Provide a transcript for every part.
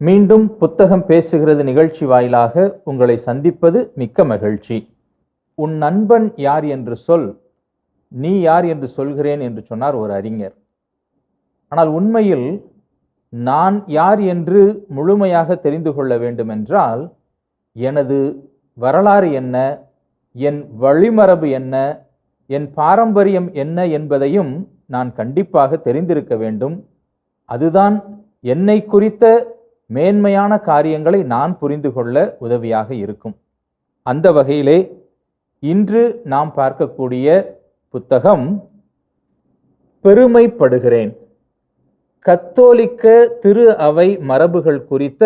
மீண்டும் புத்தகம் பேசுகிறது நிகழ்ச்சி வாயிலாக உங்களை சந்திப்பது மிக்க மகிழ்ச்சி. உன் நண்பன் யார் என்று சொல். நீ யார் என்று சொல்கிறேன் என்று சொன்னார் ஒரு அறிஞர். ஆனால் உண்மையில் நான் யார் என்று முழுமையாக தெரிந்து கொள்ள வேண்டுமென்றால் எனது வரலாறு என்ன என் வழிமரபு என்ன என் பாரம்பரியம் என்ன என்பதையும் நான் கண்டிப்பாக தெரிந்திருக்க வேண்டும். அதுதான் என்னை குறித்த மேன்மையான காரியங்களை நான் புரிந்து கொள்ள உதவியாக இருக்கும். அந்த வகையிலே இன்று நாம் பார்க்கக்கூடிய புத்தகம் பெருமைப்படுகிறேன். கத்தோலிக்க திரு அவை மரபுகள் குறித்த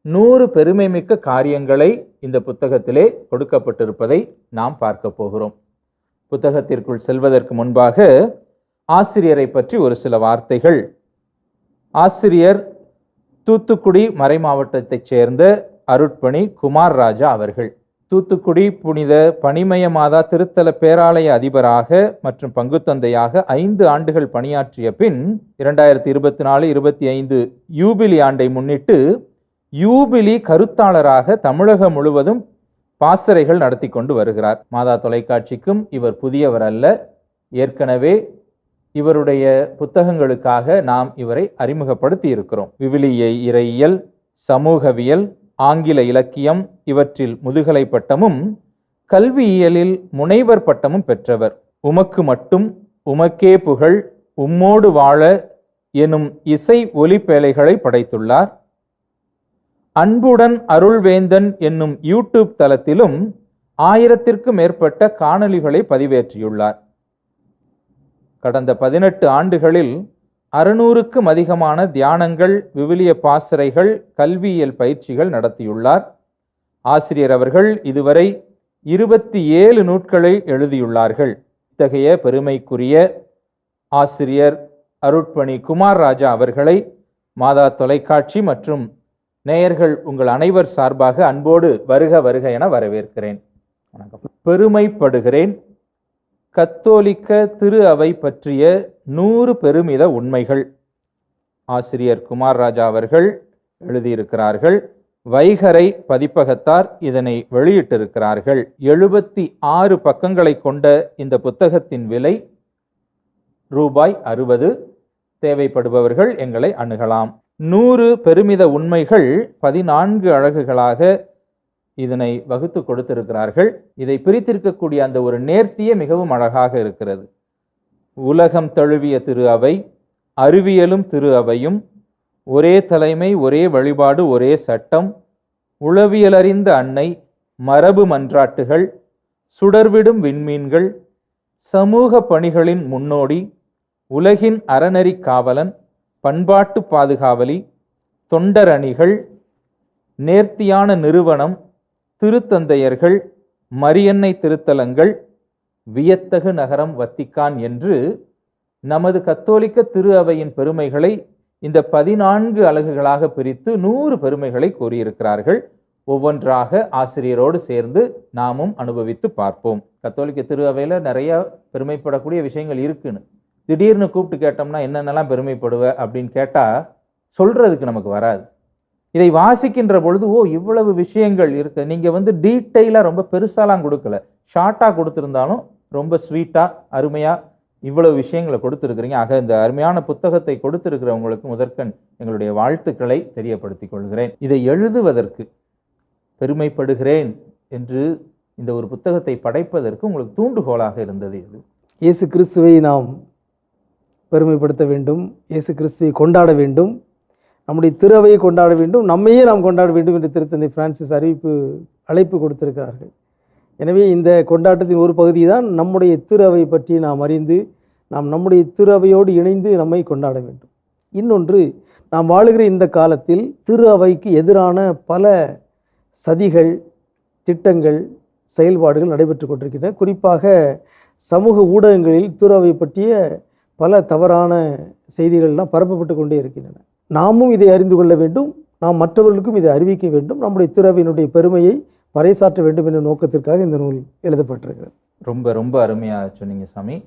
நூறு பெருமைமிக்க காரியங்களை இந்த புத்தகத்திலே கொடுக்கப்பட்டிருப்பதை நாம் பார்க்க போகிறோம். புத்தகத்திற்குள் செல்வதற்கு முன்பாக ஆசிரியரை பற்றி ஒரு சில வார்த்தைகள். ஆசிரியர் தூத்துக்குடி மறை மாவட்டத்தைச் சேர்ந்த அருட்பணி குமார் ராஜா அவர்கள். தூத்துக்குடி புனித பனிமய மாதா திருத்தல பேராலய அதிபராக மற்றும் பங்குத்தந்தையாக ஐந்து ஆண்டுகள் பணியாற்றிய பின் இரண்டாயிரத்தி இருபத்தி நாலு இருபத்தி ஐந்து யூபிலி ஆண்டை முன்னிட்டு யூபிலி கருத்தாளராக தமிழகம் முழுவதும் பாசறைகள் நடத்தி கொண்டு வருகிறார். மாதா தொலைக்காட்சிக்கும் இவர் புதியவர் அல்ல. ஏற்கனவே இவருடைய புத்தகங்களுக்காக நாம் இவரை அறிமுகப்படுத்தி இருக்கிறோம் விவிலிய இறையியல் சமூகவியல் ஆங்கில இலக்கியம் இவற்றில் முதுகலை பட்டமும் கல்வியியலில் முனைவர் பட்டமும் பெற்றவர். உமக்கு மட்டும் உமக்கே புகழ் உம்மோடு வாழ எனும் இசை ஒலிப்பேழைகளை படைத்துள்ளார். அன்புடன் அருள்வேந்தன் என்னும் யூடியூப் தளத்திலும் ஆயிரத்திற்கும் மேற்பட்ட காணொளிகளை பதிவேற்றியுள்ளார். கடந்த பதினெட்டு ஆண்டுகளில் அறுநூறுக்கும் அதிகமான தியானங்கள் விவிலிய பாசறைகள் கல்வியியல் பயிற்சிகள் நடத்தியுள்ளார். ஆசிரியர் அவர்கள் இதுவரை இருபத்தி ஏழு நூட்களை எழுதியுள்ளார்கள். இத்தகைய பெருமைக்குரிய ஆசிரியர் அருட்பணி குமார் ராஜா அவர்களை மாதா தொலைக்காட்சி மற்றும் நேயர்கள் உங்கள் அனைவர் சார்பாக அன்போடு வருக வருக என வரவேற்கிறேன். பெருமைப்படுகிறேன். கத்தோலிக்க திரு அவை பற்றிய நூறு பெருமித உண்மைகள். ஆசிரியர் குமார் ராஜா அவர்கள் எழுதியிருக்கிறார்கள் வைகரை பதிப்பகத்தார் இதனை வெளியிட்டிருக்கிறார்கள். எழுபத்தி ஆறு பக்கங்களை கொண்ட இந்த புத்தகத்தின் விலை ரூபாய் அறுபது. தேவைப்படுபவர்கள் எங்களை அணுகலாம். நூறு பெருமித உண்மைகள் பதினான்கு அழகுகளாக இதனை வகுத்து கொடுத்திருக்கிறார்கள். இதை பிரித்திருக்கக்கூடிய அந்த ஒரு நேர்த்தியே மிகவும் அழகாக இருக்கிறது. உலகம் தழுவிய திரு அவை அறிவியலும் திரு அவையும் ஒரே தலைமை ஒரே வழிபாடு ஒரே சட்டம் உளவியலறிந்த அன்னை மரபு மன்றாட்டுகள் சுடர்விடும் விண்மீன்கள் சமூக பணிகளின் முன்னோடி உலகின் அறநெறி காவலன் பண்பாட்டு பாதுகாவலி தொண்டரணிகள் நேர்த்தியான நிறுவனம் திருத்தந்தையர்கள் மரியன்னை திருத்தலங்கள் வியத்தகு நகரம் வத்திக்கான் என்று நமது கத்தோலிக்க திரு அவையின் பெருமைகளை இந்த பதினான்கு அலகுகளாக பிரித்து நூறு பெருமைகளை கூறியிருக்கிறார்கள். ஒவ்வொன்றாக ஆசிரியரோடு சேர்ந்து நாமும் அனுபவித்து பார்ப்போம். கத்தோலிக்க திரு அவையில் நிறைய பெருமைப்படக்கூடிய விஷயங்கள் இருக்குன்னு. திடீர்னு கூப்பிட்டு கேட்டோம்னா என்னென்னலாம் பெருமைப்படுவ அப்படின்னு கேட்டால் சொல்கிறதுக்கு நமக்கு வராது. இதை வாசிக்கின்ற பொழுது ஓ இவ்வளவு விஷயங்கள் இருக்கு. நீங்கள் வந்து டீட்டெயிலாக ரொம்ப பெருசாலாம் கொடுக்கல. ஷார்ட்டாக கொடுத்துருந்தாலும் ரொம்ப ஸ்வீட்டாக அருமையாக இவ்வளவு விஷயங்களை கொடுத்துருக்குறீங்க. ஆக இந்த அருமையான புத்தகத்தை கொடுத்திருக்கிறவங்களுக்கு முதற்கண் எங்களுடைய வாழ்த்துக்களை தெரியப்படுத்திக் கொள்கிறேன். இதை எழுதுவதற்கு பெருமைப்படுகிறேன் என்று இந்த ஒரு புத்தகத்தை படைப்பதற்கு உங்களுக்கு தூண்டுகோலாக இருந்தது இது. இயேசு கிறிஸ்துவை நாம் பெருமைப்படுத்த வேண்டும். இயேசு கிறிஸ்துவை கொண்டாட வேண்டும். நம்முடைய திருவையை கொண்டாட வேண்டும் நம்மையே நாம் கொண்டாட வேண்டும் என்று திருத்தந்தை பிரான்சிஸ் அறிவிப்பு அழைப்பு கொடுத்திருக்கிறார்கள். எனவே இந்த கொண்டாட்டத்தின் ஒரு பகுதி தான் நம்முடைய திருவை பற்றி நாம் அறிந்து நாம் நம்முடைய திருவையோடு இணைந்து நம்மை கொண்டாட வேண்டும். இன்னொன்று நாம் வாழுகிற இந்த காலத்தில் திரு அவைக்கு எதிரான பல சதிகள் திட்டங்கள் செயல்பாடுகள் நடைபெற்று கொண்டிருக்கின்றன. குறிப்பாக சமூக ஊடகங்களில் திரு அவை பற்றிய பல தவறான செய்திகள்லாம் பரப்பப்பட்டு கொண்டே இருக்கின்றன. நாமும் இதை அறிந்து கொள்ள வேண்டும். நாம் மற்றவர்களுக்கும் இதை அறிவிக்க வேண்டும். நம்முடைய திறவினுடைய பெருமையை பறைசாற்ற வேண்டும் என்ற நோக்கத்திற்காக இந்த நூல் எழுதப்பட்டிருக்கிறது. ரொம்ப ரொம்ப அருமையாக சொன்னீங்க சாமி.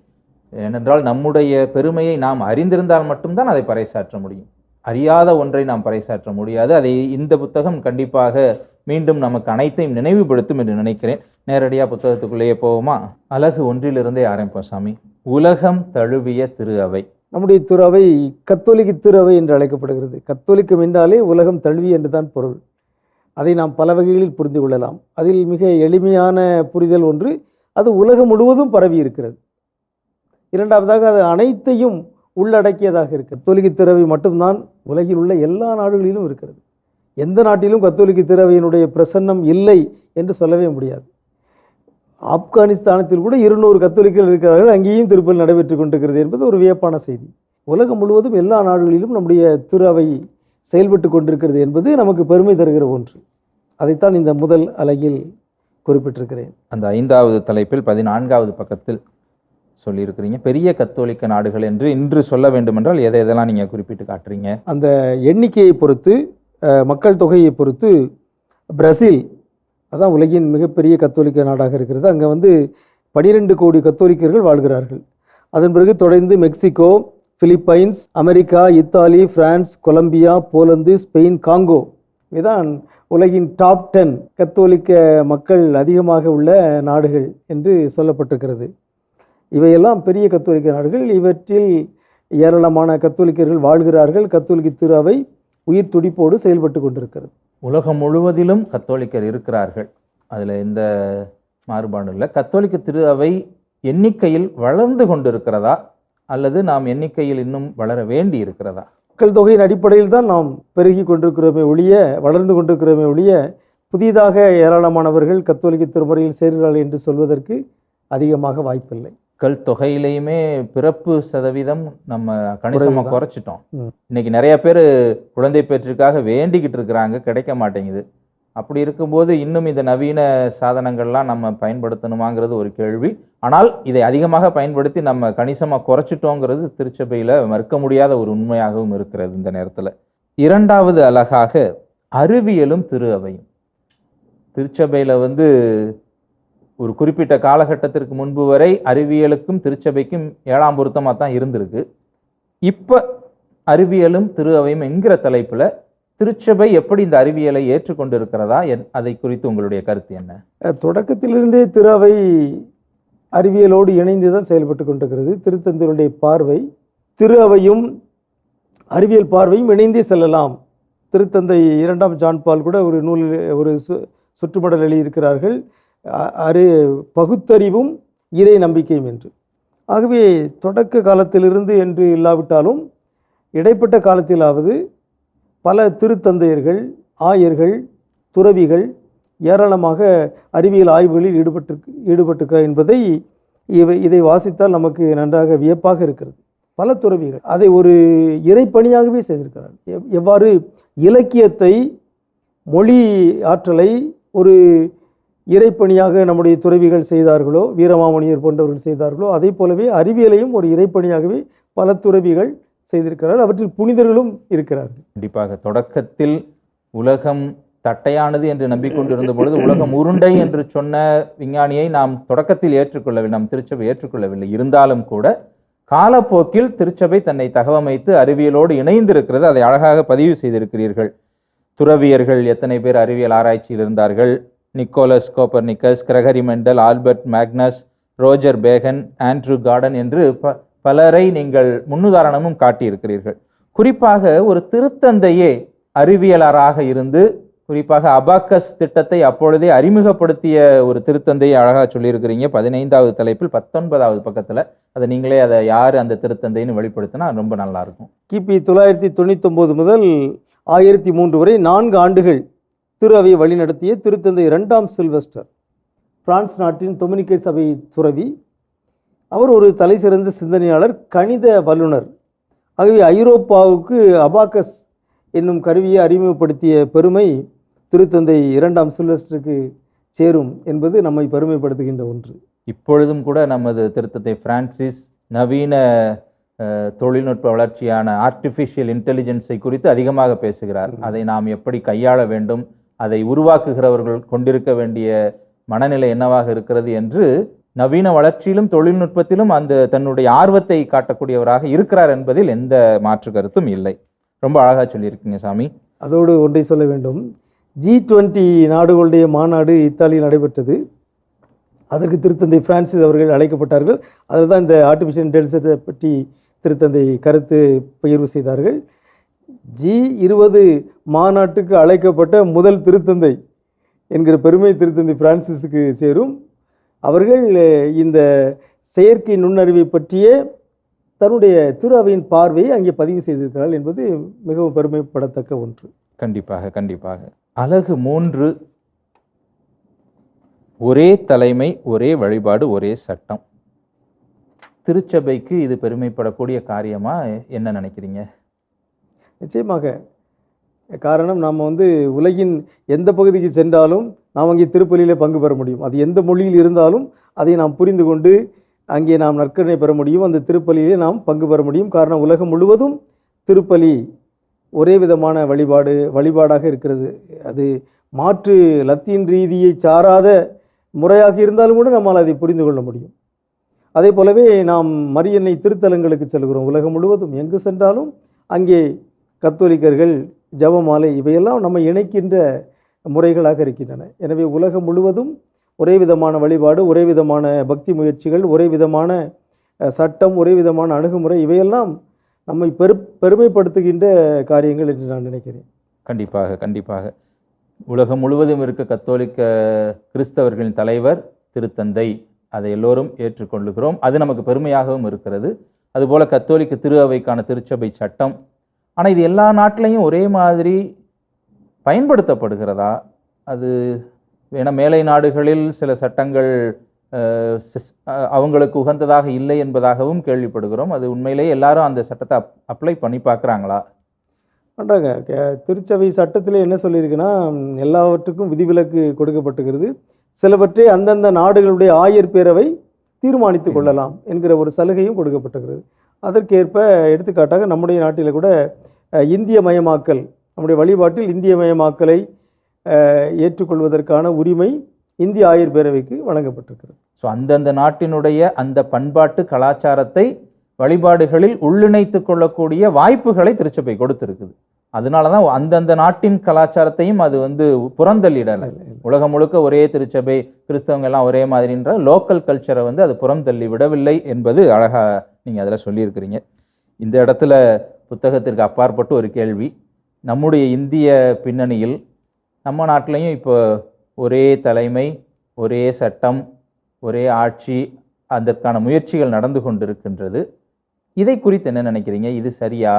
ஏனென்றால் நம்முடைய பெருமையை நாம் அறிந்திருந்தால் மட்டும்தான் அதை பறைசாற்ற முடியும். அறியாத ஒன்றை நாம் பறைசாற்ற முடியாது. அதை இந்த புத்தகம் கண்டிப்பாக மீண்டும் நமக்கு அனைத்தையும் நினைவுபடுத்தும் என்று நினைக்கிறேன். நேரடியாக புத்தகத்துக்குள்ளேயே போவோமா? அழகு ஒன்றிலிருந்தே ஆரம்பிப்போம் சாமி. உலகம் தழுவிய திரு அவை. நம்முடைய துறவை கத்தோலிக்க துறவை என்று அழைக்கப்படுகிறது. கத்தோலிக்கம் என்றாலே உலகம் தழுவி என்று தான் பொருள். அதை நாம் பல வகைகளில் புரிந்து கொள்ளலாம். அதில் மிக எளிமையான புரிதல் ஒன்று அது உலகம் முழுவதும் பரவி இருக்கிறது. இரண்டாவதாக அது அனைத்தையும் உள்ளடக்கியதாக இருக்கு. கத்தோலிக்க திறவை மட்டும்தான் உலகில் உள்ள எல்லா நாடுகளிலும் இருக்கிறது. எந்த நாட்டிலும் கத்தோலிக்க திறவையினுடைய பிரசன்னம் இல்லை என்று சொல்லவே முடியாது. ஆப்கானிஸ்தானத்தில் கூட இருநூறு கத்தோலிக்கர்கள் இருக்கிறார்கள். அங்கேயும் திருப்பல் நடைபெற்று கொண்டிருக்கிறது என்பது ஒரு வியப்பான செய்தி. உலகம் முழுவதும் எல்லா நாடுகளிலும் நம்முடைய திரு அவை செயல்பட்டு கொண்டிருக்கிறது என்பது நமக்கு பெருமை தருகிற ஒன்று. அதைத்தான் இந்த முதல் அலகில் குறிப்பிட்டிருக்கிறேன். அந்த ஐந்தாவது தலைப்பில் பதினான்காவது பக்கத்தில் சொல்லியிருக்கிறீங்க. பெரிய கத்தோலிக்க நாடுகள் என்று இன்று சொல்ல வேண்டுமென்றால் எதை எதெல்லாம் நீங்கள் குறிப்பிட்டு காட்டுறீங்க? அந்த எண்ணிக்கையை பொறுத்து மக்கள் தொகையை பொறுத்து பிரேசில் அதான் உலகின் மிகப்பெரிய கத்தோலிக்க நாடாக இருக்கிறது. அங்கே வந்து பனிரெண்டு கோடி கத்தோலிக்கர்கள் வாழ்கிறார்கள். அதன் பிறகு தொடர்ந்து Mexico Philippines America Italy France Colombia Poland Spain Congo இதுதான் உலகின் டாப் டென் கத்தோலிக்க மக்கள் அதிகமாக உள்ள நாடுகள் என்று சொல்லப்பட்டிருக்கிறது. இவையெல்லாம் பெரிய கத்தோலிக்க நாடுகள். இவற்றில் ஏராளமான கத்தோலிக்கர்கள் வாழ்கிறார்கள். கத்தோலிக்க திருவை உயிர் துடிப்போடு செயல்பட்டு கொண்டிருக்கிறது. உலகம் முழுவதிலும் கத்தோலிக்கர் இருக்கிறார்கள். அதில் எந்த மாறுபாடும் இல்லை. கத்தோலிக்க திரு அவை எண்ணிக்கையில் வளர்ந்து கொண்டிருக்கிறதா? அல்லது நாம் எண்ணிக்கையில் இன்னும் வளர வேண்டி இருக்கிறதா? மக்கள் தொகையின் அடிப்படையில் தான் நாம் பெருகி கொண்டிருக்கிறோமே ஒழிய வளர்ந்து கொண்டிருக்கிறோமே ஒழிய புதிதாக ஏராளமானவர்கள் கத்தோலிக்க திருமுறையில் சேர்கிறார்கள் என்று சொல்வதற்கு அதிகமாக வாய்ப்பில்லை. மக்கள் தொகையிலையுமே பிறப்பு சதவீதம் நம்ம கணிசமாக குறைவுதான். குறைச்சிட்டோம். இன்னைக்கு நிறைய பேர் குழந்தை பேற்றுக்காக வேண்டிக்கிட்டு இருக்கிறாங்க கிடைக்க மாட்டேங்குது. அப்படி இருக்கும்போது இன்னும் இந்த நவீன சாதனங்கள்லாம் நம்ம பயன்படுத்தணுமாங்கிறது ஒரு கேள்வி. ஆனால் இதை அதிகமாக பயன்படுத்தி நம்ம கணிசமாக குறைச்சிட்டோங்கிறது திருச்சபையில் மறுக்க முடியாத ஒரு உண்மையாகவும் இருக்கிறது இந்த நேரத்தில். இரண்டாவது அழகாக அறிவியலும் திரு அவையும். திருச்சபையில் வந்து ஒரு குறிப்பிட்ட காலகட்டத்திற்கு முன்பு வரை அறிவியலுக்கும் திருச்சபைக்கும் ஏழாம் பொருத்தமாக தான் இருந்திருக்கு. இப்போ அறிவியலும் திரு அவையும் என்கிற தலைப்பில் திருச்சபை எப்படி இந்த அறிவியலை ஏற்றுக்கொண்டு இருக்கிறதா என் அதை குறித்து உங்களுடைய கருத்து என்ன? தொடக்கத்திலிருந்தே திரு அவை அறிவியலோடு இணைந்து தான் செயல்பட்டு கொண்டிருக்கிறது. திருத்தந்தையுடைய பார்வை திரு அவையும் அறிவியல் பார்வையும் இணைந்தே செல்லலாம். திருத்தந்தை இரண்டாம் ஜான்பால் கூட ஒரு நூலில் ஒரு சு சுற்றுமடல் எழுதியிருக்கிறார்கள். அறி பகுத்தறிவும் இறை நம்பிக்கையும் என்று. ஆகவே தொடக்க காலத்திலிருந்து என்று இல்லாவிட்டாலும் இடைப்பட்ட காலத்திலாவது பல திருத்தந்தையர்கள் ஆயர்கள் துறவிகள் ஏராளமாக அறிவியல் ஆய்வுகளில் ஈடுபட்டு ஈடுபட்டிருக்க என்பதை இவை இதை வாசித்தால் நமக்கு நன்றாக வியப்பாக இருக்கிறது. பல துறவிகள் அதை ஒரு இறைப்பணியாகவே செய்திருக்கிறார். எவ்வாறு இலக்கியத்தை மொழி ஆற்றலை ஒரு இறைப்பணியாக நம்முடைய துறவிகள் செய்தார்களோ வீரமாமணியர் போன்றவர்கள் செய்தார்களோ அதே போலவே அறிவியலையும் ஒரு இறைப்பணியாகவே பல துறவிகள் செய்திருக்கிறார் அவற்றில் புனிதர்களும் இருக்கிறார்கள். கண்டிப்பாக தொடக்கத்தில் உலகம் தட்டையானது என்று நம்பிக்கொண்டிருந்த பொழுது உலகம் உருண்டை என்று சொன்ன விஞ்ஞானியை நாம் தொடக்கத்தில் ஏற்றுக்கொள்ளவில்லை நாம் திருச்சபை ஏற்றுக்கொள்ளவில்லை. இருந்தாலும் கூட காலப்போக்கில் திருச்சபை தன்னை தகவமைத்து அறிவியலோடு இணைந்திருக்கிறது. அதை அழகாக பதிவு செய்திருக்கிறீர்கள். துறவியர்கள் எத்தனை பேர் அறிவியல் ஆராய்ச்சியில் இருந்தார்கள்? Nicolaus Copernicus Gregory Mendel Albert Magnus Roger Bacon Andrew Gordon என்று ப பலரை நீங்கள் முன்னுதாரணமும் காட்டியிருக்கிறீர்கள். குறிப்பாக ஒரு திருத்தந்தையே அறிவியலராக இருந்து குறிப்பாக அபாக்கஸ் திட்டத்தை அப்பொழுதே அறிமுகப்படுத்திய ஒரு திருத்தந்தையை அழகாக சொல்லியிருக்கிறீங்க. பதினைந்தாவது தலைப்பில் பத்தொன்பதாவது பக்கத்தில். அதை நீங்களே அதை யார் அந்த திருத்தந்தைன்னு வெளிப்படுத்தினா ரொம்ப நல்லாயிருக்கும் கிபி தொள்ளாயிரத்தி தொண்ணூத்தொம்போது முதல் ஆயிரத்தி மூன்று வரை நான்கு ஆண்டுகள் திரு அவையை வழிநடத்திய திருத்தந்தை இரண்டாம் சில்வஸ்டர். பிரான்ஸ் நாட்டின் தொமினிக்கை சபை துறவி. அவர் ஒரு தலைசிறந்த சிந்தனையாளர் கணித வல்லுனர் ஆகவே ஐரோப்பாவுக்கு அபாக்கஸ் என்னும் கருவியை அறிமுகப்படுத்திய பெருமை திருத்தந்தை இரண்டாம் சில்வஸ்டருக்கு சேரும் என்பது நம்மை பெருமைப்படுத்துகின்ற ஒன்று. இப்பொழுதும் கூட நமது திருத்தத்தை பிரான்சிஸ் நவீன தொழில்நுட்ப வளர்ச்சியான ஆர்டிஃபிஷியல் இன்டெலிஜென்ஸை குறித்து அதிகமாக பேசுகிறார். அதை நாம் எப்படி கையாள வேண்டும்? அதை உருவாக்குகிறவர்கள் கொண்டிருக்க வேண்டிய மனநிலை என்னவாக இருக்கிறது என்று நவீன வளர்ச்சியிலும் தொழில்நுட்பத்திலும் அந்த தன்னுடைய ஆர்வத்தை காட்டக்கூடியவராக இருக்கிறார் என்பதில் எந்த மாற்று கருத்தும் இல்லை. ரொம்ப அழகாக சொல்லியிருக்கீங்க சாமி. அதோடு ஒன்றை சொல்ல வேண்டும். ஜி டுவெண்ட்டி நாடுகளுடைய மாநாடு இத்தாலியில் நடைபெற்றது. அதற்கு திருத்தந்தை பிரான்சிஸ் அவர்கள் அழைக்கப்பட்டார்கள். அதில் தான் இந்த ஆர்டிஃபிஷியல் இன்டெலிஜென்ஸை பற்றி திருத்தந்தை கருத்து பகிர்வு செய்தார்கள். ஜி இருபது மாநாட்டுக்கு அழைக்கப்பட்ட முதல் திருத்தந்தை என்கிற பெருமை திருத்தந்தை பிரான்சிஸுக்கு சேரும். அவர்கள் இந்த செயற்கை நுண்ணறிவை பற்றிய தன்னுடைய திருவையின் பார்வையை அங்கே பதிவு செய்திருக்கிறார்கள் என்பது மிகவும் பெருமைப்படத்தக்க ஒன்று. கண்டிப்பாக கண்டிப்பாக. அழகு மூன்று. ஒரே தலைமை ஒரே வழிபாடு ஒரே சட்டம். திருச்சபைக்கு இது பெருமைப்படக்கூடிய காரியமாக என்ன நினைக்கிறீங்க? நிச்சயமாக. காரணம் நாம் வந்து உலகின் எந்த பகுதிக்கு சென்றாலும் நாம் அங்கே திருப்பலியில் பங்கு பெற முடியும். அது எந்த மொழியில் இருந்தாலும் அதை நாம் புரிந்து கொண்டு அங்கே நாம் நற்கரணை பெற முடியும். அந்த திருப்பலியிலே நாம் பங்கு பெற முடியும். காரணம் உலகம் முழுவதும் திருப்பலி ஒரே விதமான வழிபாடு வழிபாடாக இருக்கிறது. அது மாற்று லத்தீன் ரீதியை சாராத முறையாக இருந்தாலும் கூட நம்மால் அதை புரிந்து கொள்ள முடியும். அதே போலவே நாம் மரியன்னை திருத்தலங்களுக்கு செல்கிறோம். உலகம் முழுவதும் எங்கு சென்றாலும் அங்கே கத்தோலிக்கர்கள் ஜபமாலை இவையெல்லாம் நம்ம இணைக்கின்ற முறைகளாக இருக்கின்றன. எனவே உலகம் முழுவதும் ஒரே விதமான வழிபாடு ஒரே விதமான பக்தி முயற்சிகள் ஒரே விதமான சட்டம் ஒரே விதமான அணுகுமுறை இவையெல்லாம் நம்மை பெரு பெருமைப்படுத்துகின்ற காரியங்கள் என்று நான் நினைக்கிறேன். கண்டிப்பாக கண்டிப்பாக. உலகம் முழுவதும் இருக்க கத்தோலிக்க கிறிஸ்தவர்களின் தலைவர் திருத்தந்தை அதை எல்லோரும் ஏற்றுக்கொள்ளுகிறோம். அது நமக்கு பெருமையாகவும் இருக்கிறது. அதுபோல கத்தோலிக்க திரு அவைக்கான திருச்சபை சட்டம் ஆனால் இது எல்லா நாட்டிலையும் ஒரே மாதிரி பயன்படுத்தப்படுகிறதா? அது ஏன்னா மேலை நாடுகளில் சில சட்டங்கள் அவங்களுக்கு உகந்ததாக இல்லை என்பதாகவும் கேள்விப்படுகிறோம். அது உண்மையிலேயே எல்லாரும் அந்த சட்டத்தை அப் அப்ளை பண்ணி பார்க்குறாங்களா? பண்ணுறாங்க திருச்சபை சட்டத்தில் என்ன சொல்லியிருக்குன்னா எல்லாவற்றுக்கும் விதிவிலக்கு கொடுக்கப்பட்டுகிறது. சிலவற்றை அந்தந்த நாடுகளுடைய ஆயர் பேரவை தீர்மானித்து கொள்ளலாம் என்கிற ஒரு சலுகையும் கொடுக்கப்பட்டிருக்கிறது அதற்கேற்ப எடுத்துக்காட்டாக நம்முடைய நாட்டில் கூட இந்திய மயமாக்கல் நம்முடைய வழிபாட்டில் இந்திய மயமாக்கலை ஏற்றுக்கொள்வதற்கான உரிமை இந்திய ஆயுர் பேரவைக்கு வழங்கப்பட்டிருக்கிறது. ஸோ அந்தந்த நாட்டினுடைய அந்த பண்பாட்டு கலாச்சாரத்தை வழிபாடுகளில் உள்ளிணைத்து கொள்ளக்கூடிய வாய்ப்புகளை திருச்சபை கொடுத்திருக்குது. அதனால தான் அந்தந்த நாட்டின் கலாச்சாரத்தையும் அது வந்து புறந்தள்ளிடலை. உலகம் முழுக்க ஒரே திருச்சபை கிறிஸ்தவங்க எல்லாம் ஒரே மாதிரின்ற லோக்கல் கல்ச்சரை வந்து அது புறந்தள்ளி விடவில்லை என்பது அழகா நீங்கள் அதில் சொல்லியிருக்கிறீங்க. இந்த இடத்துல புத்தகத்திற்கு அப்பாற்பட்டு ஒரு கேள்வி. நம்முடைய இந்திய பின்னணியில் நம்ம நாட்டிலையும் இப்போ ஒரே தலைமை ஒரே சட்டம் ஒரே ஆட்சி அதற்கான முயற்சிகள் நடந்து கொண்டிருக்கின்றது. இதை குறித்து என்ன நினைக்கிறீங்க? இது சரியா?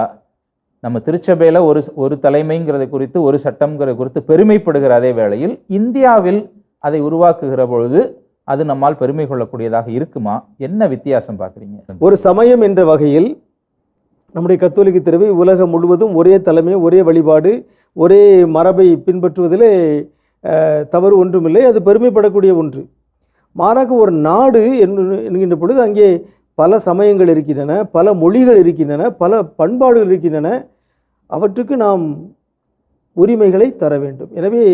நம்ம திருச்சபையில் ஒரு ஒரு தலைமைங்கிறத குறித்து ஒரு சட்டம்ங்கிறத குறித்து பெருமைப்படுகிற அதே வேளையில் இந்தியாவில் அதை உருவாக்குகிற பொழுது அது நம்மால் பெருமை கொள்ளக்கூடியதாக இருக்குமா? என்ன வித்தியாசம் பார்க்குறீங்க? ஒரு சமயம் என்ற வகையில் நம்முடைய கத்தோலிக்க திருவை உலகம் முழுவதும் ஒரே தலைமை ஒரே வழிபாடு ஒரே மரபை பின்பற்றுவதிலே தவறு ஒன்றுமில்லை. அது பெருமைப்படக்கூடிய ஒன்று. மாறாக ஒரு நாடு என்று- என்கின்ற பொழுது அங்கே பல சமயங்கள் இருக்கின்றன பல மொழிகள் இருக்கின்றன பல பண்பாடுகள் இருக்கின்றன. அவற்றுக்கு நாம் உரிமைகளை தர வேண்டும். எனவே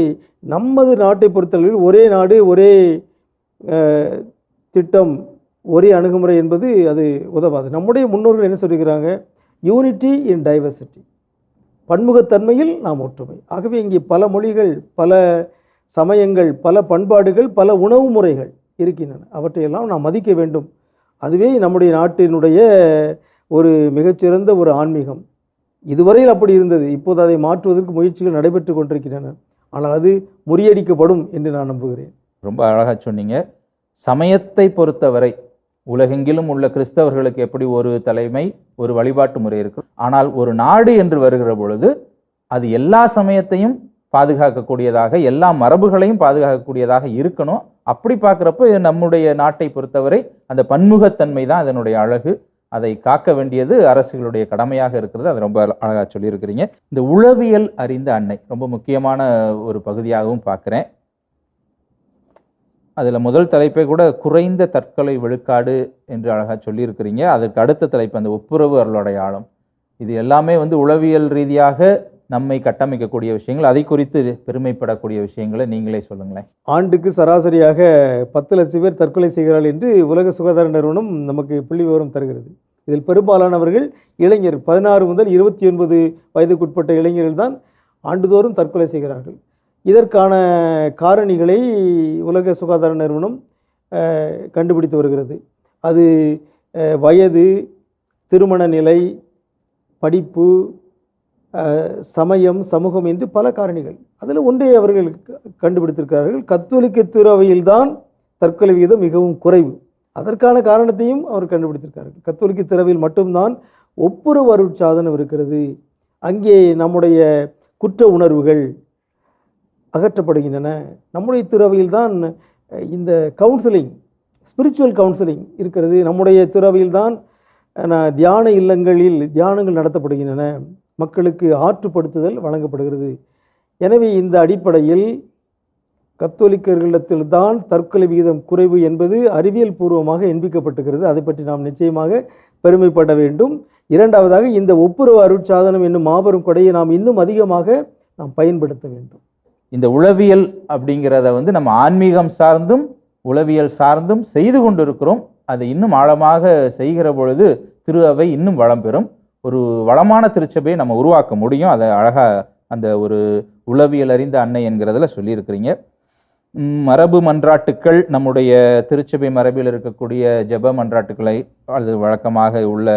நமது நாட்டை பொறுத்தளவில் ஒரே நாடு ஒரே திட்டம் ஒரே அணுகுமுறை என்பது அது உதவாது. நம்முடைய முன்னோர்கள் என்ன சொல்லியிருக்கிறாங்க? யூனிட்டி இன் டைவர்சிட்டி பன்முகத்தன்மையில் நாம் ஒற்றுமை. ஆகவே இங்கே பல மொழிகள் பல சமயங்கள் பல பண்பாடுகள் பல உணவு முறைகள் இருக்கின்றன. அவற்றையெல்லாம் நாம் மதிக்க வேண்டும். அதுவே நம்முடைய நாட்டினுடைய ஒரு மிகச்சிறந்த ஒரு ஆன்மீகம். இதுவரையில் அப்படி இருந்தது. இப்போது அதை மாற்றுவதற்கு முயற்சிகள் நடைபெற்று கொண்டிருக்கின்றன. ஆனால் அது முறியடிக்கப்படும் என்று நான் நம்புகிறேன். ரொம்ப அழகாக சொன்னீங்க. சமயத்தை பொறுத்தவரை உலகெங்கிலும் உள்ள கிறிஸ்தவர்களுக்கு எப்படி ஒரு தலைமை ஒரு வழிபாட்டு முறை இருக்கும்? ஆனால் ஒரு நாடு என்று வருகிற பொழுது அது எல்லா சமயத்தையும் பாதுகாக்கக்கூடியதாக எல்லா மரபுகளையும் பாதுகாக்கக்கூடியதாக இருக்கணும். அப்படி பார்க்குறப்ப நம்முடைய நாட்டை பொறுத்தவரை அந்த பன்முகத்தன்மை தான் அதனுடைய அழகு. அதை காக்க வேண்டியது அரசுகளுடைய கடமையாக இருக்கிறது. அது ரொம்ப அழகாக சொல்லியிருக்கிறீங்க. இந்த உளவியல் அறிந்த அன்னை ரொம்ப முக்கியமான ஒரு பகுதியாகவும் பார்க்குறேன். அதில் முதல் தலைப்பே கூட குறைந்த தற்கொலை விழுக்காடு என்று அழகாக சொல்லியிருக்கிறீங்க. அதற்கு அடுத்த தலைப்பு அந்த ஒப்புரவு அருளடையாளம். இது எல்லாமே வந்து உளவியல் ரீதியாக நம்மை கட்டமைக்கக்கூடிய விஷயங்கள் அதை குறித்து பெருமைப்படக்கூடிய விஷயங்களை நீங்களே சொல்லுங்களேன். ஆண்டுக்கு சராசரியாக பத்து லட்சம் பேர் தற்கொலை செய்கிறார்கள் என்று உலக சுகாதார நிறுவனம் நமக்கு புள்ளி விவரம் தருகிறது. இதில் பெரும்பாலானவர்கள் இளைஞர் பதினாறு முதல் இருபத்தி ஒன்பது வயதுக்குட்பட்ட இளைஞர்கள் தான் ஆண்டுதோறும் தற்கொலை செய்கிறார்கள். இதற்கான காரணிகளை உலக சுகாதார நிறுவனம் கண்டுபிடித்து வருகிறது. அது வயது திருமண நிலை படிப்பு சமயம் சமூகம் என்று பல காரணிகள். அதில் ஒன்றை அவர்கள் க- கண்டுபிடித்திருக்கிறார்கள். கத்தோலிக்க துறவையில்தான் தற்கொலை விகிதம் மிகவும் குறைவு. அதற்கான காரணத்தையும் அவர் கண்டுபிடித்திருக்கிறார்கள். கத்தோலிக்க துறவையில் மட்டும்தான் ஒப்புரவு அருட்சாதனம் இருக்கிறது. அங்கே நம்முடைய குற்ற உணர்வுகள் அகற்றப்படுகின்றன. நம்முடைய துறவையில்தான் தான் இந்த கவுன்சிலிங் ஸ்பிரிச்சுவல் கவுன்சிலிங் இருக்கிறது. நம்முடைய துறவையில்தான் தியான இல்லங்களில் தியானங்கள் நடத்தப்படுகின்றன. மக்களுக்கு ஆற்றுப்படுத்துதல் வழங்கப்படுகிறது. எனவே இந்த அடிப்படையில் கத்தோலிக்கர்களிடத்தில்தான் தற்கொலை விகிதம் குறைவு என்பது அறிவியல் பூர்வமாக எண்பிக்கப்பட்டுகிறது அதை பற்றி நாம் நிச்சயமாக பெருமைப்பட வேண்டும். இரண்டாவதாக இந்த ஒப்புரவு அருட்சாதனம் என்னும் மாபெரும் கொடையை நாம் இன்னும் அதிகமாக நாம் பயன்படுத்த வேண்டும். இந்த உளவியல் அப்படிங்கிறத வந்து நம்ம ஆன்மீகம் சார்ந்தும் உளவியல் சார்ந்தும் செய்து கொண்டிருக்கிறோம். அதை இன்னும் ஆழமாக செய்கிற பொழுது திரு அவை இன்னும் வளம் பெறும். ஒரு வளமான திருச்சபையை நம்ம உருவாக்க முடியும். அதை அழகாக அந்த ஒரு உளவியல் அறிந்த அன்னை என்கிறதுல சொல்லியிருக்கிறீங்க. மரபு மன்றாட்டுக்கள் நம்முடைய திருச்சபை மரபில் இருக்கக்கூடிய ஜெப மன்றாட்டுக்களை அது வழக்கமாக உள்ள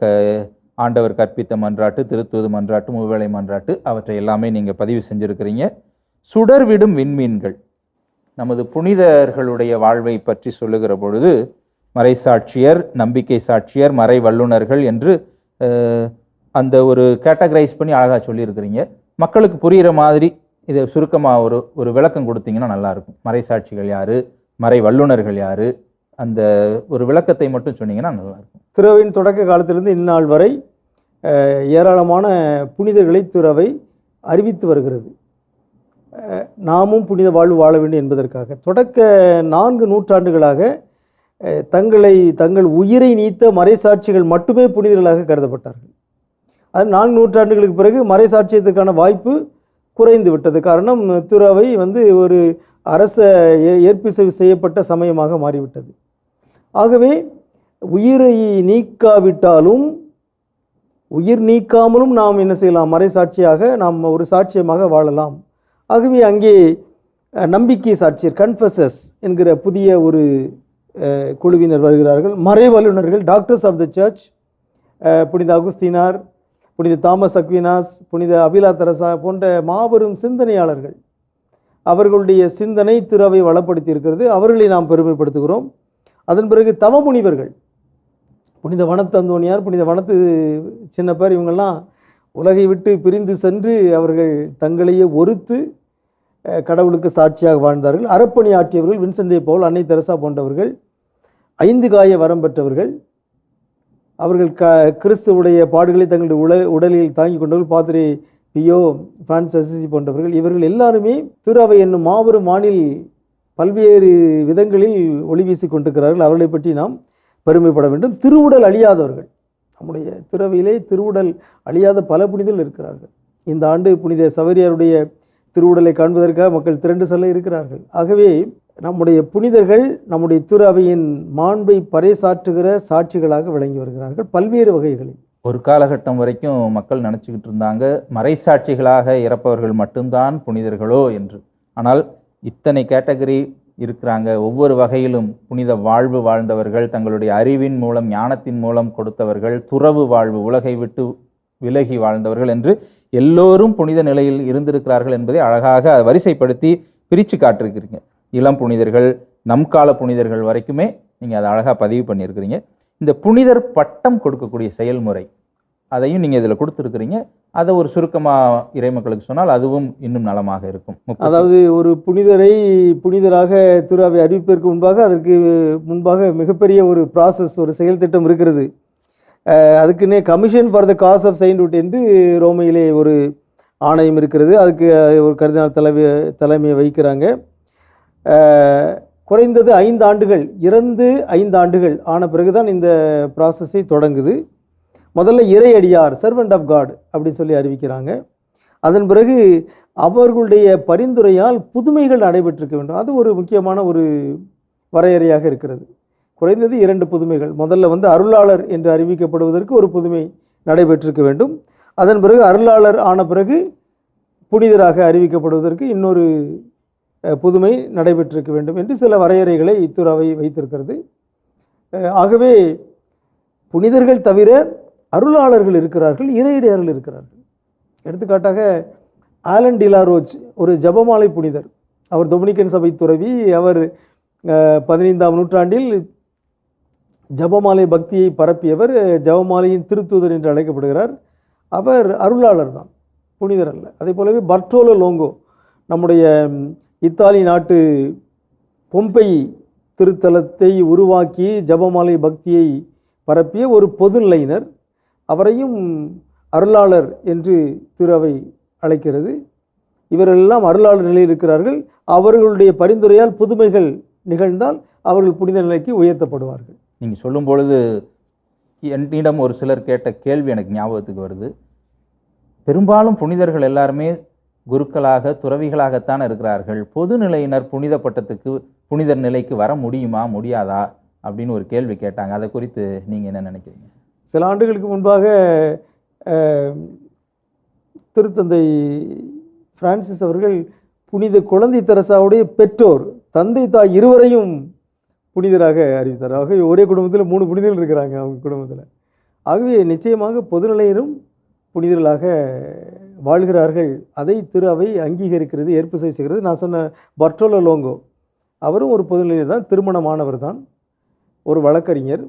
க ஆண்டவர் கற்பித்த மன்றாட்டு திருத்தூது மன்றாட்டு மூவேளை மன்றாட்டு அவற்றை எல்லாமே நீங்கள் பதிவு செஞ்சுருக்கிறீங்க. சுடர்விடும் விண்மீன்கள். நமது புனிதர்களுடைய வாழ்வை பற்றி சொல்லுகிற பொழுது மறைசாட்சியர் நம்பிக்கை சாட்சியர் மறை வல்லுனர்கள் என்று அந்த ஒரு கேட்டகரைஸ் பண்ணி அழகாக சொல்லியிருக்கிறீங்க. மக்களுக்கு புரிகிற மாதிரி இதை சுருக்கமாக ஒரு ஒரு விளக்கம் கொடுத்தீங்கன்னா நல்லாயிருக்கும். மறைசாட்சிகள் யார்? மறை வல்லுனர்கள் யார்? அந்த ஒரு விளக்கத்தை மட்டும் சொன்னீங்கன்னா நல்லாயிருக்கும். துறவின் தொடக்க காலத்திலிருந்து இந்நாள் வரை ஏராளமான புனிதர்களை துறவை அறிவித்து வருகிறது. நாமும் புனித வாழ்வு வாழ வேண்டும் என்பதற்காக. தொடக்க நான்கு நூற்றாண்டுகளாக தங்களை தங்கள் உயிரை நீத்த மறைசாட்சிகள் மட்டுமே புனிதர்களாக கருதப்பட்டார்கள். அது நான்கு நூற்றாண்டுகளுக்கு பிறகு மறைசாட்சியத்துக்கான வாய்ப்பு குறைந்து விட்டது. காரணம் துறவை வந்து ஒரு அரச ஏ- ஏற்பிசை செய்யப்பட்ட சமயமாக மாறிவிட்டது. ஆகவே உயிரை நீக்காவிட்டாலும் உயிர் நீக்காமலும் நாம் என்ன செய்யலாம்? மறைசாட்சியாக நாம் ஒரு சாட்சியமாக வாழலாம். ஆகவே அங்கே நம்பிக்கை சாட்சியர் கன்ஃபசஸ் என்கிற புதிய ஒரு குழுவினர் வருகிறார்கள். மறை வல்லுநர்கள் டாக்டர்ஸ் ஆஃப் த சர்ச் புனித அகுஸ்தீனார் புனித தாமஸ் அக்வினாஸ் புனித அபிலா தெரசா போன்ற மாபெரும் சிந்தனையாளர்கள் அவர்களுடைய சிந்தனை துறவை வளப்படுத்தி இருக்கிறது அவர்களை நாம் பெருமைப்படுத்துகிறோம். அதன் பிறகு தவமுனிவர்கள் புனித வனத்து அந்தோனியார் புனித வனத்து சின்னப்பர் இவங்கெல்லாம் உலகை விட்டு பிரிந்து சென்று அவர்கள் தங்களையே ஒருத்து கடவுளுக்கு சாட்சியாக வாழ்ந்தார்கள். அறப்பணி ஆற்றியவர்கள் வின்சென்டே போல் அன்னை தெரசா போன்றவர்கள் ஐந்து காய வரம் பெற்றவர்கள் அவர்கள் க கிறிஸ்துவுடைய பாடுகளை தங்களுடைய உடல் உடலில் தாங்கி கொண்டவர்கள் பாதிரி பியோ பிரான்ஸ் அசிசி போன்றவர்கள் இவர்கள் எல்லாருமே திருவை என்னும் மாபெரும் மானில் பல்வேறு விதங்களில் ஒளி வீசிக் கொண்டிருக்கிறார்கள். அவர்களை பற்றி நாம் பெருமைப்பட வேண்டும். திருவுடல் அழியாதவர்கள் நம்முடைய துறவியிலே திருவுடல் அழியாத பல புனிதர்கள் இருக்கிறார்கள். இந்த ஆண்டு புனித சவரியாருடைய திருவுடலை காண்பதற்காக மக்கள் திரண்டு செல்ல இருக்கிறார்கள். ஆகவே நம்முடைய புனிதர்கள் நம்முடைய துறவையின் மாண்பை பறைசாற்றுகிற சாட்சிகளாக விளங்கி வருகிறார்கள் பல்வேறு வகைகளில். ஒரு காலகட்டம் வரைக்கும் மக்கள் நினச்சிக்கிட்டு இருந்தாங்க மறைசாட்சிகளாக இறப்பவர்கள் மட்டும்தான் புனிதர்களோ என்று. ஆனால் இத்தனை கேட்டகரி இருக்கிறாங்க ஒவ்வொரு வகையிலும் புனித வாழ்வு வாழ்ந்தவர்கள் தங்களுடைய அறிவின் மூலம் ஞானத்தின் மூலம் கொடுத்தவர்கள் துறவு வாழ்வு உலகை விட்டு விலகி வாழ்ந்தவர்கள் என்று எல்லோரும் புனித நிலையில் இருந்திருக்கிறார்கள் என்பதை அழகாக வரிசைப்படுத்தி பிரித்து காட்டிருக்கிறீங்க இளம் புனிதர்கள் நம் கால புனிதர்கள் வரைக்குமே நீங்கள் அதை அழகாக பதிவு பண்ணியிருக்கிறீங்க. இந்த புனிதர் பட்டம் கொடுக்கக்கூடிய செயல்முறை அதையும் நீங்கள் இதில் கொடுத்துருக்கிறீங்க. அதை ஒரு சுருக்கமாக இறைமக்களுக்கு சொன்னால் அதுவும் இன்னும் நலமாக இருக்கும். அதாவது ஒரு புனிதரை புனிதராக திருவாவை அறிவிப்பதற்கு முன்பாக அதற்கு முன்பாக மிகப்பெரிய ஒரு ப்ராசஸ் ஒரு செயல் திட்டம் இருக்கிறது. அதுக்குன்னே commission for the cause of sainthood என்று ரோமையிலே ஒரு ஆணையம் இருக்கிறது. அதுக்கு ஒரு கருதினால் தலைமை தலைமையை வகிக்கிறாங்க. குறைந்தது ஐந்து ஆண்டுகள் இறந்து ஐந்து ஆண்டுகள் ஆன பிறகுதான் இந்த ப்ராசஸை தொடங்குது. முதல்ல இறையடியார் சர்வெண்ட் ஆஃப் காட் அப்படின்னு சொல்லி அறிவிக்கிறாங்க. அதன் பிறகு அவர்களுடைய பரிந்துரையால் புதுமைகள் நடைபெற்றிருக்க வேண்டும். அது ஒரு முக்கியமான ஒரு வரையறையாக இருக்கிறது. குறைந்தது இரண்டு புதுமைகள். முதல்ல வந்து அருளாளர் என்று அறிவிக்கப்படுவதற்கு ஒரு புதுமை நடைபெற்றிருக்க வேண்டும். அதன் பிறகு அருளாளர் ஆன பிறகு புனிதராக அறிவிக்கப்படுவதற்கு இன்னொரு புதுமை நடைபெற்றிருக்க வேண்டும் என்று சில வரையறைகளை இத்துறவை வைத்திருக்கிறது. ஆகவே புனிதர்கள் தவிர அருளாளர்கள் இருக்கிறார்கள் இறையிடையர்கள் இருக்கிறார்கள். எடுத்துக்காட்டாக ஆலன் டிலாரோச் ஒரு ஜபமாலை புனிதர். அவர் டொமினிக்கன் சபை துறவி அவர் பதினைந்தாம் நூற்றாண்டில் ஜபமாலை பக்தியை பரப்பியவர் ஜபமாலையின் திருத்தூதர் என்று அழைக்கப்படுகிறார். அவர் அருளாளர் தான் புனிதர் அல்ல. அதே போலவே பர்டோலோ லோங்கோ நம்முடைய இத்தாலி நாட்டு பொம்பை திருத்தலத்தை உருவாக்கி ஜபமாலை பக்தியை பரப்பிய ஒரு பொதுநிலையினர் அவரையும் அருளாளர் என்று திருவை அழைக்கிறது. இவரெல்லாம் அருளாளர் நிலையில் இருக்கிறார்கள். அவர்களுடைய பரிந்துரையால் புதுமைகள் நிகழ்ந்தால் அவர்கள் புனித நிலைக்கு உயர்த்தப்படுவார்கள். நீங்கள் சொல்லும் பொழுது என்னிடம் ஒரு சிலர் கேட்ட கேள்வி எனக்கு ஞாபகத்துக்கு வருது. பெரும்பாலும் புனிதர்கள் எல்லாருமே குருக்களாக துறவிகளாகத்தான் இருக்கிறார்கள். பொதுநிலையினர் புனித பட்டத்துக்கு புனிதர் நிலைக்கு வர முடியுமா முடியாதா? அப்படின்னு ஒரு கேள்வி கேட்டாங்க. அதை குறித்து நீங்கள் என்ன நினைக்கிறீங்க? சில ஆண்டுகளுக்கு முன்பாக திருத்தந்தை பிரான்சிஸ் அவர்கள் புனித குழந்தை தெரசாவுடைய பெற்றோர் தந்தை தாய் இருவரையும் புனிதராக அறிவித்தார். ஆகவே ஒரே குடும்பத்தில் மூணு புனிதர்கள் இருக்கிறாங்க அவங்க குடும்பத்தில். ஆகவே நிச்சயமாக பொதுநிலையிலும் புனிதர்களாக வாழ்கிறார்கள். அதை திரு அவை அங்கீகரிக்கிறது ஏற்பு செய்கிறது நான் சொன்ன பர்டோலோ லோங்கோ அவரும் ஒரு பொதுநிலையர் தான் திருமணமானவர் தான். ஒரு வழக்கறிஞர்.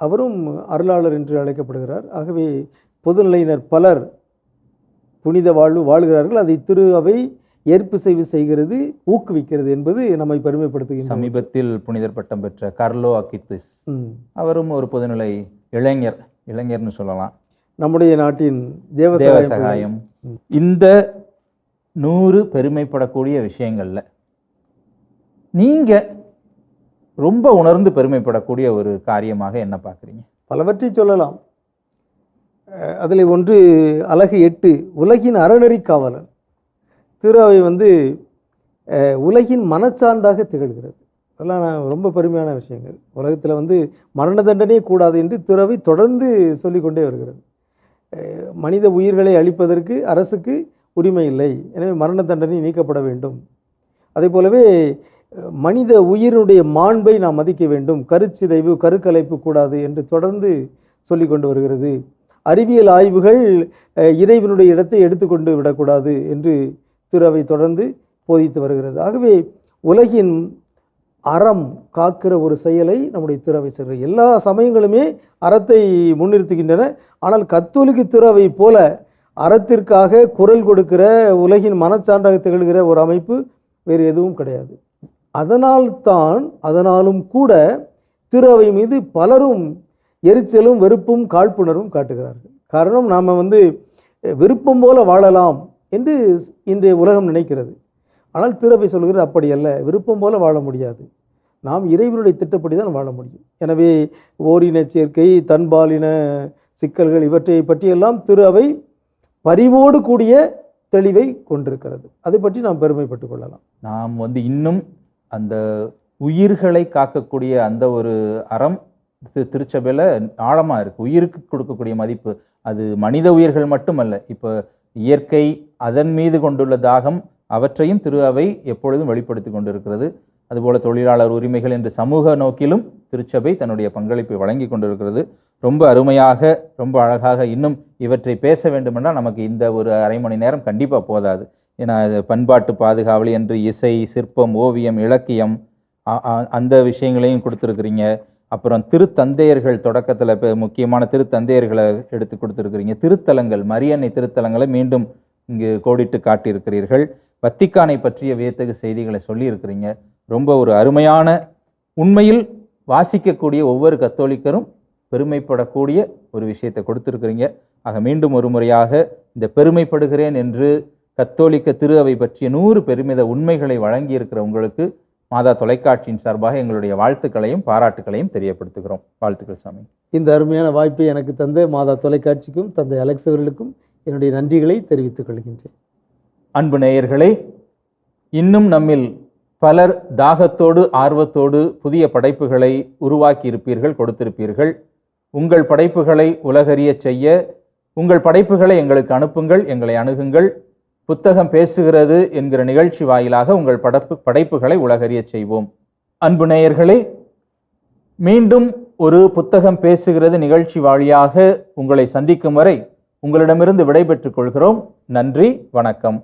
அவரும் அருளாளர் என்று அழைக்கப்படுகிறார். ஆகவே பொதுநிலையினர் பலர் புனித வாழ்வு வாழ்கிறார்கள். அதை திரு அவை ஏற்பு செய்வு செய்கிறது ஊக்குவிக்கிறது என்பது நம்மை பெருமைப்படுத்துகின்றது. சமீபத்தில் புனிதர் பட்டம் பெற்ற கர்லோ அக்கித்துஸ். அவரும் ஒரு பொதுநிலை இளைஞர் இளைஞர்னு சொல்லலாம். நம்முடைய நாட்டின் தேவ சகாயம். இந்த நூறு பெருமைப்படக்கூடிய விஷயங்கள்ல நீங்க ரொம்ப உணர்ந்து பெருமைப்படக்கூடிய ஒரு காரியமாக என்ன பார்க்குறீங்க? பலவற்றை சொல்லலாம். அதில் ஒன்று அழகு எட்டு உலகின் அறநெறி காவலன். திரு அவை வந்து உலகின் மனச்சான்றாக திகழ்கிறது. அதெல்லாம் நான் ரொம்ப பெருமையான விஷயங்கள். உலகத்தில் வந்து மரண தண்டனையே கூடாது என்று திறவை தொடர்ந்து சொல்லிக்கொண்டே வருகிறது. மனித உயிர்களை அழிப்பதற்கு அரசுக்கு உரிமை இல்லை எனவே மரண தண்டனை நீக்கப்பட வேண்டும். அதே போலவே மனித உயிரினுடைய மாண்பை நாம் மதிக்க வேண்டும். கருச்சிதைவு கருக்கலைப்பு கூடாது என்று தொடர்ந்து சொல்லி கொண்டு வருகிறது. அறிவியல் ஆய்வுகள் இறைவனுடைய இடத்தை எடுத்துக்கொண்டு விடக்கூடாது என்று திறவை தொடர்ந்து போதித்து வருகிறது. ஆகவே உலகின் அறம் காக்கிற ஒரு செயலை நம்முடைய திறவை செய்கிற எல்லா சமயங்களுமே அறத்தை முன்னிறுத்துகின்றன. ஆனால் கத்தோலிக்க திறவை போல அறத்திற்காக குரல் கொடுக்கிற உலகின் மனச்சான்றாக திகழ்கிற ஒரு அமைப்பு வேறு எதுவும் கிடையாது. அதனால்தான் அதனாலும் கூட திறவை மீது பலரும் எரிச்சலும் வெறுப்பும் காழ்ப்புணர்வும் காட்டுகிறார்கள். காரணம் நாம் வந்து விருப்பம் போல வாழலாம் என்று இன்றைய உலகம் நினைக்கிறது. ஆனால் திறவை சொல்கிறது அப்படி அல்ல. விருப்பம் போல வாழ முடியாது. நாம் இறைவனுடைய திட்டப்படி தான் வாழ முடியும். எனவே ஓரின சேர்க்கை தன்பாலின சிக்கல்கள் இவற்றை பற்றியெல்லாம் திரு அவை பரிவோடு கூடிய தெளிவை கொண்டிருக்கிறது. அதை பற்றி நாம் பெருமைப்பட்டுக் கொள்ளலாம். நாம் வந்து இன்னும் அந்த உயிர்களை காக்கக்கூடிய அந்த ஒரு அறம் திரு- திருச்சபையில் ஆழமாக இருக்கு. உயிருக்கு கொடுக்கக்கூடிய மதிப்பு அது மனித உயிர்கள் மட்டுமல்ல. இப்போ இயற்கை அதன் மீது கொண்டுள்ள தாகம் அவற்றையும் திரு அவை எப்பொழுதும் வெளிப்படுத்தி கொண்டிருக்கிறது. அதுபோல் தொழிலாளர் உரிமைகள் என்று சமூக நோக்கிலும் திருச்சபை தன்னுடைய பங்களிப்பை வழங்கி கொண்டிருக்கிறது. ரொம்ப அருமையாக ரொம்ப அழகாக இன்னும் இவற்றை பேச வேண்டுமென்றால் நமக்கு இந்த ஒரு அரை மணி நேரம் கண்டிப்பாக போதாது. ஏன்னா பண்பாட்டு பாதுகாவலி என்று இசை சிற்பம் ஓவியம் இலக்கியம் அந்த விஷயங்களையும் கொடுத்துருக்குறீங்க. அப்புறம் திருத்தந்தையர்கள் தொடக்கத்தில் இப்போ முக்கியமான திருத்தந்தையர்களை எடுத்து கொடுத்துருக்குறீங்க. திருத்தலங்கள் மரியன்னை திருத்தலங்களை மீண்டும் இங்கு கோடிட்டு காட்டியிருக்கிறீர்கள். வத்திக்கானை பற்றிய வியத்தகு செய்திகளை சொல்லியிருக்கிறீங்க. ரொம்ப ஒரு அருமையான உண்மையில் வாசிக்கக்கூடிய ஒவ்வொரு கத்தோலிக்கரும் பெருமைப்படக்கூடிய ஒரு விஷயத்தை கொடுத்துருக்குறீங்க. ஆக மீண்டும் ஒரு முறையாக இந்த பெருமைப்படுகிறேன் என்று கத்தோலிக்க திரு அவை பற்றிய நூறு பெருமித உண்மைகளை வழங்கியிருக்கிற உங்களுக்கு மாதா தொலைக்காட்சியின் சார்பாக எங்களுடைய வாழ்த்துக்களையும் பாராட்டுக்களையும் தெரியப்படுத்துகிறோம். வாழ்த்துக்கள் சாமி. இந்த அருமையான வாய்ப்பை எனக்கு தந்த மாதா தொலைக்காட்சிக்கும் தந்தை அலெக்ஸ் அவர்களுக்கும் என்னுடைய நன்றிகளை தெரிவித்துக் கொள்கின்றேன். அன்பு நேயர்களே இன்னும் நம்மில் பலர் தாகத்தோடு ஆர்வத்தோடு புதிய படைப்புகளை உருவாக்கியிருப்பீர்கள் கொடுத்திருப்பீர்கள். உங்கள் படைப்புகளை உலகறியச் செய்ய உங்கள் படைப்புகளை எங்களுக்கு அனுப்புங்கள் எங்களை அணுகுங்கள். புத்தகம் பேசுகிறது என்கிற நிகழ்ச்சி வாயிலாக உங்கள் படைப்பு படைப்புகளை உலகறிய செய்வோம். அன்பு நேயர்களே மீண்டும் ஒரு புத்தகம் பேசுகிறது நிகழ்ச்சி வழியாக உங்களை சந்திக்கும் வரை உங்களிடமிருந்து விடைபெற்றுக் கொள்கிறோம். நன்றி வணக்கம்.